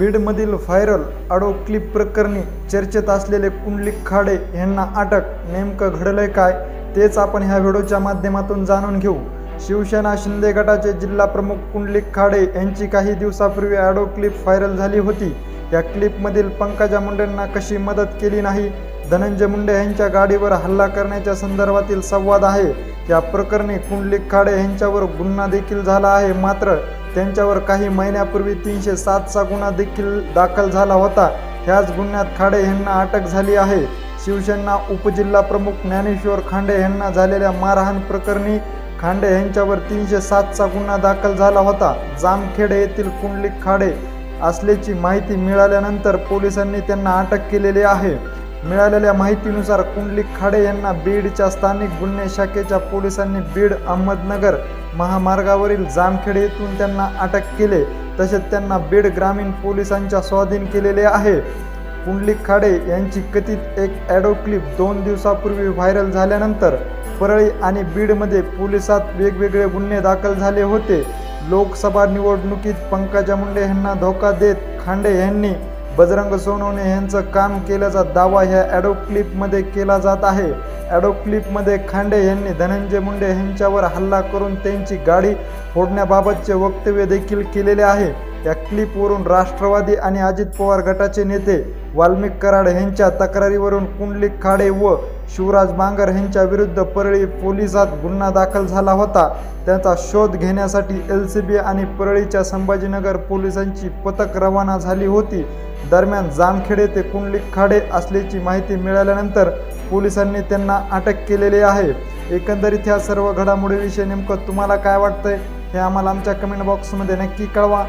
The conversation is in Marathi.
बीडमधील व्हायरल ऑडिओ क्लिप प्रकरणी चर्चेत असलेले कुंडलिक खाडे यांना अटक. नेमकं घडलंय काय? तेच आपण ह्या व्हिडिओच्या माध्यमातून जाणून घेऊ. शिवसेना शिंदे गटाचे जिल्हा प्रमुख कुंडलिक खाडे यांची काही दिवसापूर्वी ऑडिओ क्लिप व्हायरल झाली होती. या क्लिपमधील पंकजा मुंडेंना कशी मदत केली नाही? धनंजय मुंडे यांच्या गाडीवर हल्ला करण्याच्या संदर्भातील संवाद आहे. या प्रकरणी कुंडलिक खाडे यांच्यावर गुन्हा देखील झाला आहे. मात्र त्यांच्यावर काही महिन्यापूर्वी तीनशे सातचा गुन्हा देखील दाखल झाला होता. ह्याच गुन्ह्यात खाडे यांना अटक झाली आहे. शिवसेना उपजिल्हा प्रमुख ज्ञानेश्वर खांडे यांना झालेल्या मारहाण प्रकरणी खांडे यांच्यावर तीनशे सातचा गुन्हा दाखल झाला होता. जामखेडे येथील कुंडलिक खाडे असल्याची माहिती मिळाल्यानंतर पोलिसांनी त्यांना अटक केलेली आहे. मिळालेल्या माहितीनुसार कुंडलिक खाडे यांना बीडच्या स्थानिक गुन्हे शाखेच्या पोलिसांनी बीड अहमदनगर महामार्गावरील जामखेड येथून त्यांना अटक केले. तसेच त्यांना बीड ग्रामीण पोलिसांच्या स्वाधीन केलेले आहे. कुंडलिक खाडे यांची कथित एक ॲडो क्लिप दोन दिवसापूर्वी व्हायरल झाल्यानंतर परळी आणि बीडमध्ये पोलिसात वेगवेगळे गुन्हे दाखल झाले होते. लोकसभा निवडणुकीत पंकजा मुंडे यांना धोका देत खांडे यांनी बजरंग सोनवणे यांचं काम केल्याचा दावा ह्या ॲडो क्लिपमध्ये केला जात आहे. ॲडो क्लिपमध्ये खांडे यांनी धनंजय मुंडे यांच्यावर हल्ला करून त्यांची गाडी फोडण्याबाबतचे वक्तव्य देखील केलेले आहे. या क्लिपवरून राष्ट्रवादी आणि अजित पवार गटाचे नेते वाल्मिक कराड यांच्या तक्रारीवरून कुंडलिक खाडे व शिवराज बांगर यांच्या विरुद्ध परळी पोलिसात गुन्हा दाखल झाला होता. त्याचा शोध घेण्यासाठी एल सी बी आणि परळीच्या संभाजीनगर पोलिसांची पथक रवाना झाली होती. दरम्यान जामखेडे ते कुंडली खाडे असल्याची माहिती मिळाल्यानंतर पोलिसांनी त्यांना अटक केलेली आहे. एकंदरीत ह्या सर्व घडामोडीविषयी नेमकं तुम्हाला काय वाटतंय हे आम्हाला आमच्या कमेंट बॉक्समध्ये नक्की कळवा.